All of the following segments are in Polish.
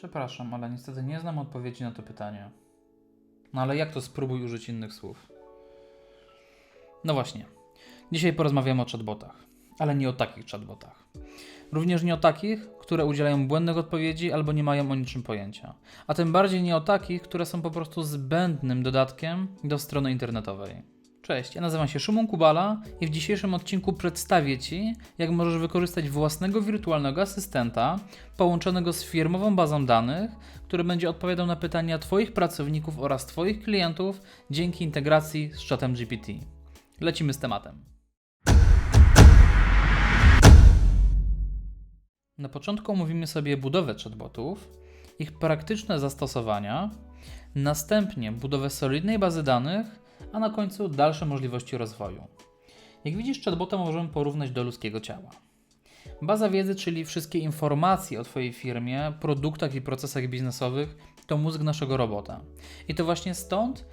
Przepraszam, ale niestety nie znam odpowiedzi na to pytanie. No ale jak to spróbuj użyć innych słów? No właśnie. Dzisiaj porozmawiamy o chatbotach, ale nie o takich chatbotach. Również nie o takich, które udzielają błędnych odpowiedzi albo nie mają o niczym pojęcia. A tym bardziej nie o takich, które są po prostu zbędnym dodatkiem do strony internetowej. Cześć, ja nazywam się Szymon Kubala i w dzisiejszym odcinku przedstawię Ci, jak możesz wykorzystać własnego wirtualnego asystenta połączonego z firmową bazą danych, który będzie odpowiadał na pytania Twoich pracowników oraz Twoich klientów dzięki integracji z czatem GPT. Lecimy z tematem. Na początku omówimy sobie budowę chatbotów, ich praktyczne zastosowania, następnie budowę solidnej bazy danych, a na końcu dalsze możliwości rozwoju. Jak widzisz, chatbota możemy porównać do ludzkiego ciała. Baza wiedzy, czyli wszystkie informacje o Twojej firmie, produktach i procesach biznesowych, to mózg naszego robota. I to właśnie stąd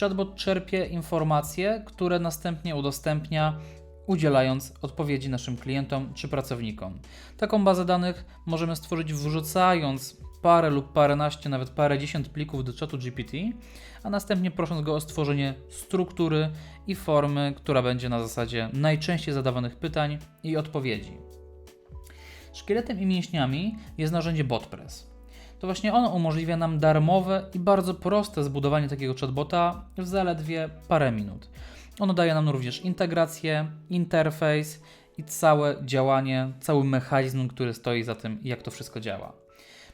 chatbot czerpie informacje, które następnie udostępnia, udzielając odpowiedzi naszym klientom czy pracownikom. Taką bazę danych możemy stworzyć wrzucając parę lub paręnaście, nawet parędziesiąt plików do czatu GPT, a następnie prosząc go o stworzenie struktury i formy, która będzie na zasadzie najczęściej zadawanych pytań i odpowiedzi. Szkieletem i mięśniami jest narzędzie BotPress. To właśnie ono umożliwia nam darmowe i bardzo proste zbudowanie takiego chatbota w zaledwie parę minut. Ono daje nam również integrację, interfejs i całe działanie, cały mechanizm, który stoi za tym, jak to wszystko działa.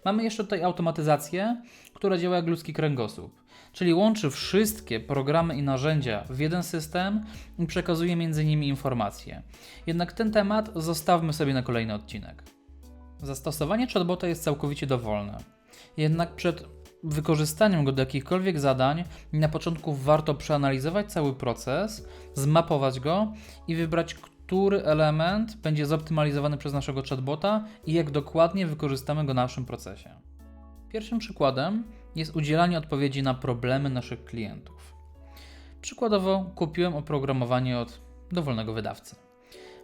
Mamy jeszcze tutaj automatyzację, która działa jak ludzki kręgosłup, czyli łączy wszystkie programy i narzędzia w jeden system i przekazuje między nimi informacje. Jednak ten temat zostawmy sobie na kolejny odcinek. Zastosowanie chatbota jest całkowicie dowolne. Jednak przed wykorzystaniem go do jakichkolwiek zadań, na początku warto przeanalizować cały proces, zmapować go i wybrać, który element będzie zoptymalizowany przez naszego chatbota i jak dokładnie wykorzystamy go w naszym procesie. Pierwszym przykładem jest udzielanie odpowiedzi na problemy naszych klientów. Przykładowo kupiłem oprogramowanie od dowolnego wydawcy.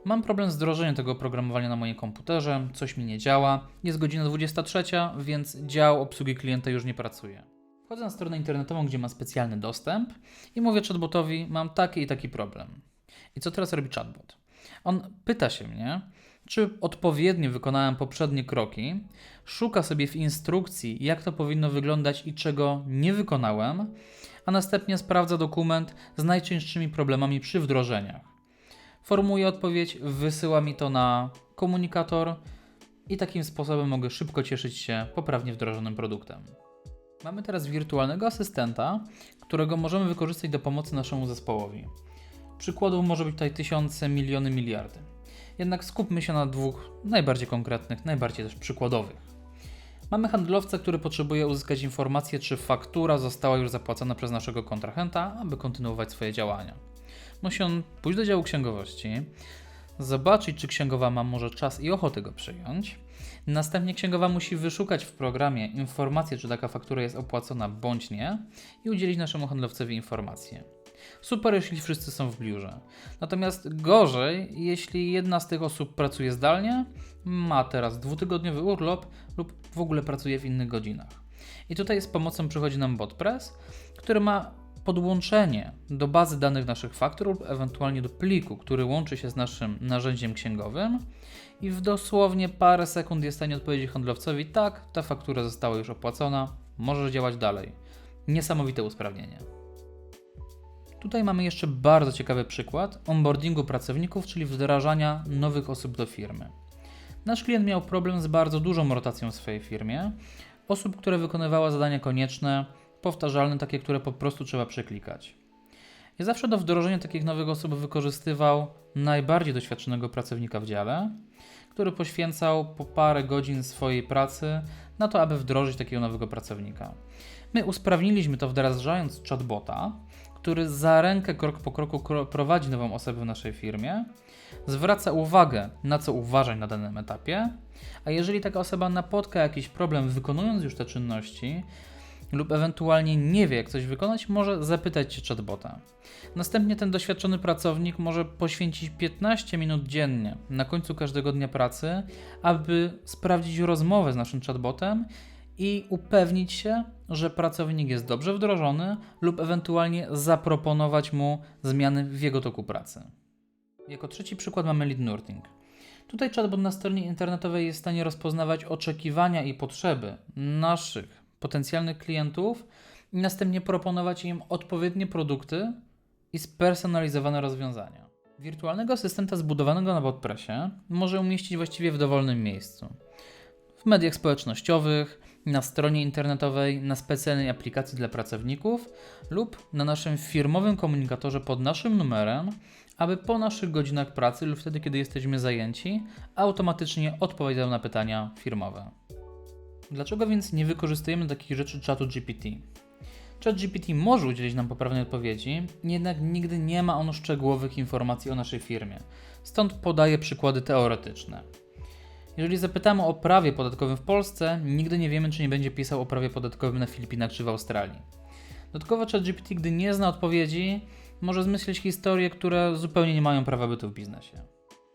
Mam problem z wdrożeniem tego oprogramowania na moim komputerze, coś mi nie działa, jest godzina 23, więc dział obsługi klienta już nie pracuje. Wchodzę na stronę internetową, gdzie mam specjalny dostęp i mówię chatbotowi, mam taki i taki problem. I co teraz robi chatbot? On pyta się mnie, czy odpowiednio wykonałem poprzednie kroki, szuka sobie w instrukcji, jak to powinno wyglądać i czego nie wykonałem, a następnie sprawdza dokument z najczęstszymi problemami przy wdrożeniach. Formuję odpowiedź, wysyła mi to na komunikator i takim sposobem mogę szybko cieszyć się poprawnie wdrożonym produktem. Mamy teraz wirtualnego asystenta, którego możemy wykorzystać do pomocy naszemu zespołowi. Przykładów może być tutaj tysiące, miliony, miliardy. Jednak skupmy się na dwóch najbardziej konkretnych, najbardziej też przykładowych. Mamy handlowca, który potrzebuje uzyskać informację, czy faktura została już zapłacona przez naszego kontrahenta, aby kontynuować swoje działania. Musi on pójść do działu księgowości, zobaczyć, czy księgowa ma może czas i ochotę go przyjąć. Następnie księgowa musi wyszukać w programie informację, czy taka faktura jest opłacona bądź nie i udzielić naszemu handlowcowi informację. Super, jeśli wszyscy są w biurze. Natomiast gorzej, jeśli jedna z tych osób pracuje zdalnie, ma teraz dwutygodniowy urlop lub w ogóle pracuje w innych godzinach. I tutaj z pomocą przychodzi nam BotPress, który ma podłączenie do bazy danych naszych faktur lub ewentualnie do pliku, który łączy się z naszym narzędziem księgowym i w dosłownie parę sekund jest w stanie odpowiedzieć handlowcowi tak, ta faktura została już opłacona, możesz działać dalej. Niesamowite usprawnienie. Tutaj mamy jeszcze bardzo ciekawy przykład onboardingu pracowników, czyli wdrażania nowych osób do firmy. Nasz klient miał problem z bardzo dużą rotacją w swojej firmie, osób, które wykonywały zadania konieczne, powtarzalne, takie, które po prostu trzeba przeklikać. Ja zawsze do wdrożenia takich nowych osób wykorzystywał najbardziej doświadczonego pracownika w dziale, który poświęcał po parę godzin swojej pracy na to, aby wdrożyć takiego nowego pracownika. My usprawniliśmy to wdrażając chatbota, który za rękę krok po kroku kro- prowadzi nową osobę w naszej firmie, zwraca uwagę na co uważać na danym etapie, a jeżeli taka osoba napotka jakiś problem wykonując już te czynności, lub ewentualnie nie wie, jak coś wykonać, może zapytać się chatbota. Następnie ten doświadczony pracownik może poświęcić 15 minut dziennie na końcu każdego dnia pracy, aby sprawdzić rozmowę z naszym chatbotem i upewnić się, że pracownik jest dobrze wdrożony lub ewentualnie zaproponować mu zmiany w jego toku pracy. Jako trzeci przykład mamy lead nurturing. Tutaj chatbot na stronie internetowej jest w stanie rozpoznawać oczekiwania i potrzeby naszych potencjalnych klientów i następnie proponować im odpowiednie produkty i spersonalizowane rozwiązania. Wirtualnego asystenta zbudowanego na WordPressie może umieścić właściwie w dowolnym miejscu. W mediach społecznościowych, na stronie internetowej, na specjalnej aplikacji dla pracowników lub na naszym firmowym komunikatorze pod naszym numerem, aby po naszych godzinach pracy lub wtedy, kiedy jesteśmy zajęci, automatycznie odpowiadał na pytania firmowe. Dlaczego więc nie wykorzystujemy takich rzeczy czatu GPT? ChatGPT może udzielić nam poprawnej odpowiedzi, jednak nigdy nie ma on szczegółowych informacji o naszej firmie. Stąd podaję przykłady teoretyczne. Jeżeli zapytamy o prawie podatkowym w Polsce, nigdy nie wiemy, czy nie będzie pisał o prawie podatkowym na Filipinach czy w Australii. Dodatkowo ChatGPT, gdy nie zna odpowiedzi, może zmyślić historie, które zupełnie nie mają prawa bytu w biznesie.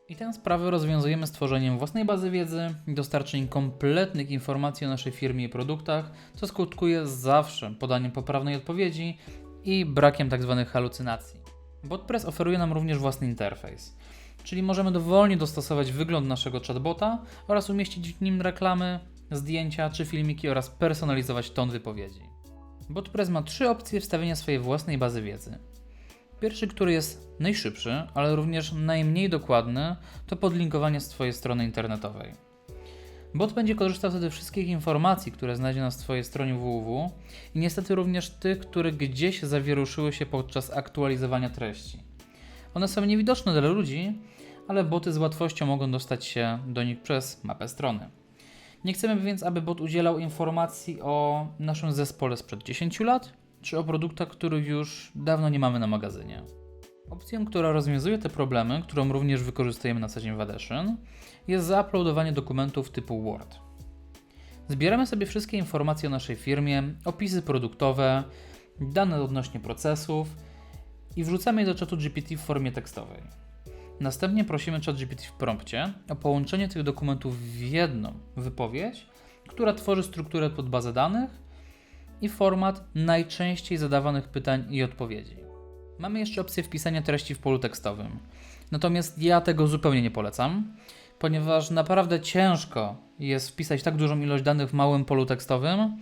I tę sprawę rozwiązujemy stworzeniem własnej bazy wiedzy, dostarczeniem kompletnych informacji o naszej firmie i produktach, co skutkuje zawsze podaniem poprawnej odpowiedzi i brakiem tzw. halucynacji. BotPress oferuje nam również własny interfejs, czyli możemy dowolnie dostosować wygląd naszego chatbota oraz umieścić w nim reklamy, zdjęcia czy filmiki oraz personalizować ton wypowiedzi. BotPress ma trzy opcje wstawienia swojej własnej bazy wiedzy. Pierwszy, który jest najszybszy, ale również najmniej dokładny, to podlinkowanie z Twojej strony internetowej. Bot będzie korzystał wtedy wszystkich informacji, które znajdzie na Twojej stronie www i niestety również tych, które gdzieś zawieruszyły się podczas aktualizowania treści. One są niewidoczne dla ludzi, ale boty z łatwością mogą dostać się do nich przez mapę strony. Nie chcemy więc, aby bot udzielał informacji o naszym zespole sprzed 10 lat, czy o produktach, których już dawno nie mamy na magazynie. Opcją, która rozwiązuje te problemy, którą również wykorzystujemy na co dzień w jest zauploadowanie dokumentów typu Word. Zbieramy sobie wszystkie informacje o naszej firmie, opisy produktowe, dane odnośnie procesów i wrzucamy je do czatu GPT w formie tekstowej. Następnie prosimy ChatGPT w prompcie o połączenie tych dokumentów w jedną wypowiedź, która tworzy strukturę pod bazę danych i format najczęściej zadawanych pytań i odpowiedzi. Mamy jeszcze opcję wpisania treści w polu tekstowym. Natomiast ja tego zupełnie nie polecam, ponieważ naprawdę ciężko jest wpisać tak dużą ilość danych w małym polu tekstowym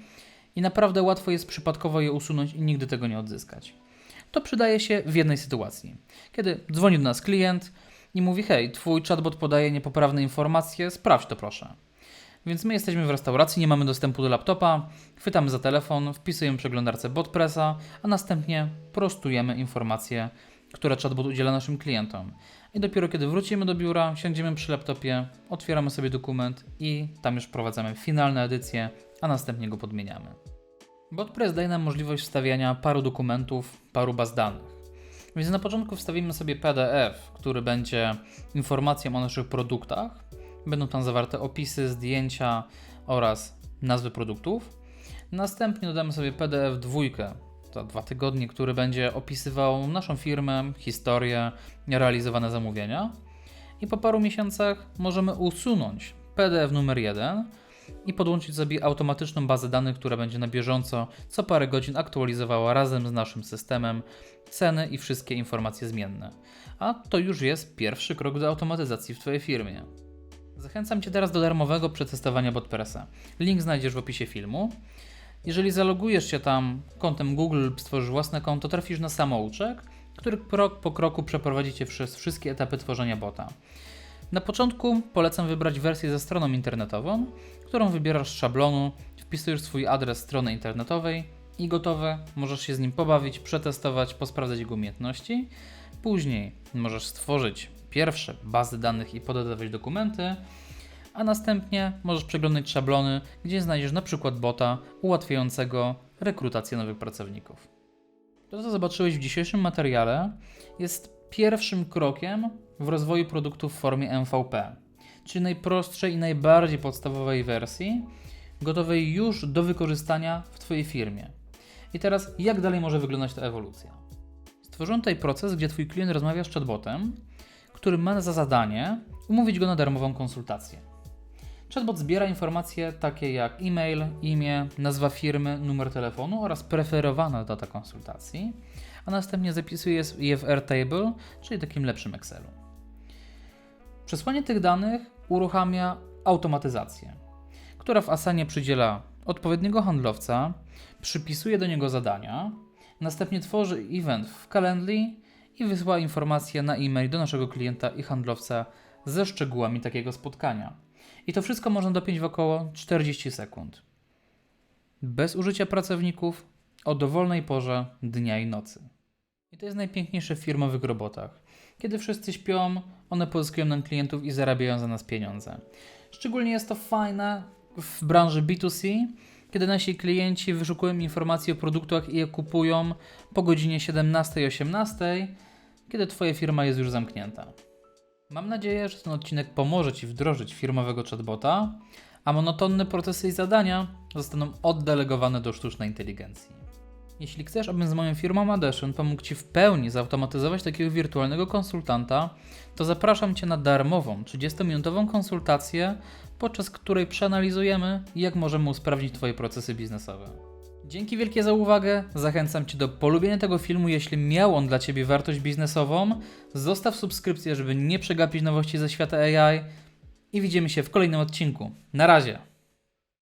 i naprawdę łatwo jest przypadkowo je usunąć i nigdy tego nie odzyskać. To przydaje się w jednej sytuacji. Kiedy dzwoni do nas klient i mówi: Hej, twój chatbot podaje niepoprawne informacje, sprawdź to proszę. Więc my jesteśmy w restauracji, nie mamy dostępu do laptopa, chwytamy za telefon, wpisujemy przeglądarce BotPressa, a następnie prostujemy informacje, które chatbot udziela naszym klientom. I dopiero kiedy wrócimy do biura, siądziemy przy laptopie, otwieramy sobie dokument i tam już wprowadzamy finalną edycję, a następnie go podmieniamy. BotPress daje nam możliwość wstawiania paru dokumentów, paru baz danych. Więc na początku wstawimy sobie PDF, który będzie informacją o naszych produktach, Będą tam zawarte opisy, zdjęcia oraz nazwy produktów. Następnie dodamy sobie PDF dwójkę za dwa tygodnie, który będzie opisywał naszą firmę, historię, realizowane zamówienia. I po paru miesiącach możemy usunąć PDF numer 1 i podłączyć sobie automatyczną bazę danych, która będzie na bieżąco co parę godzin aktualizowała razem z naszym systemem ceny i wszystkie informacje zmienne. A to już jest pierwszy krok do automatyzacji w Twojej firmie. Zachęcam Cię teraz do darmowego przetestowania BotPressa. Link znajdziesz w opisie filmu. Jeżeli zalogujesz się tam kontem Google lub stworzysz własne konto, trafisz na samouczek, który krok po kroku przeprowadzi Cię przez wszystkie etapy tworzenia bota. Na początku polecam wybrać wersję ze stroną internetową, którą wybierasz z szablonu, wpisujesz swój adres strony internetowej i gotowe, możesz się z nim pobawić, przetestować, posprawdzać jego umiejętności. Później możesz stworzyć pierwsze bazy danych i pododawać dokumenty, a następnie możesz przeglądać szablony, gdzie znajdziesz na przykład bota ułatwiającego rekrutację nowych pracowników. To, co zobaczyłeś w dzisiejszym materiale, jest pierwszym krokiem w rozwoju produktu w formie MVP, czyli najprostszej i najbardziej podstawowej wersji, gotowej już do wykorzystania w Twojej firmie. I teraz, jak dalej może wyglądać ta ewolucja? Stworzono tutaj proces, gdzie Twój klient rozmawia z chatbotem, który ma za zadanie umówić go na darmową konsultację. Chatbot zbiera informacje takie jak e-mail, imię, nazwa firmy, numer telefonu oraz preferowana data konsultacji, a następnie zapisuje je w Airtable, czyli takim lepszym Excelu. Przesłanie tych danych uruchamia automatyzację, która w Asanie przydziela odpowiedniego handlowca, przypisuje do niego zadania, następnie tworzy event w Calendly i wysyła informacje na e-mail do naszego klienta i handlowca ze szczegółami takiego spotkania. I to wszystko można dopiąć w około 40 sekund. Bez użycia pracowników, o dowolnej porze dnia i nocy. I to jest najpiękniejsze w firmowych robotach. Kiedy wszyscy śpią, one pozyskują nam klientów i zarabiają za nas pieniądze. Szczególnie jest to fajne w branży B2C, kiedy nasi klienci wyszukują informacji o produktach i je kupują po godzinie 17-18, kiedy Twoja firma jest już zamknięta. Mam nadzieję, że ten odcinek pomoże Ci wdrożyć firmowego chatbota, a monotonne procesy i zadania zostaną oddelegowane do sztucznej inteligencji. Jeśli chcesz, abym z moją firmą Adeshin pomógł Ci w pełni zautomatyzować takiego wirtualnego konsultanta, to zapraszam Cię na darmową 30-minutową konsultację, podczas której przeanalizujemy, jak możemy usprawnić Twoje procesy biznesowe. Dzięki wielkie za uwagę. Zachęcam Cię do polubienia tego filmu, jeśli miał on dla Ciebie wartość biznesową. Zostaw subskrypcję, żeby nie przegapić nowości ze świata AI. I widzimy się w kolejnym odcinku. Na razie.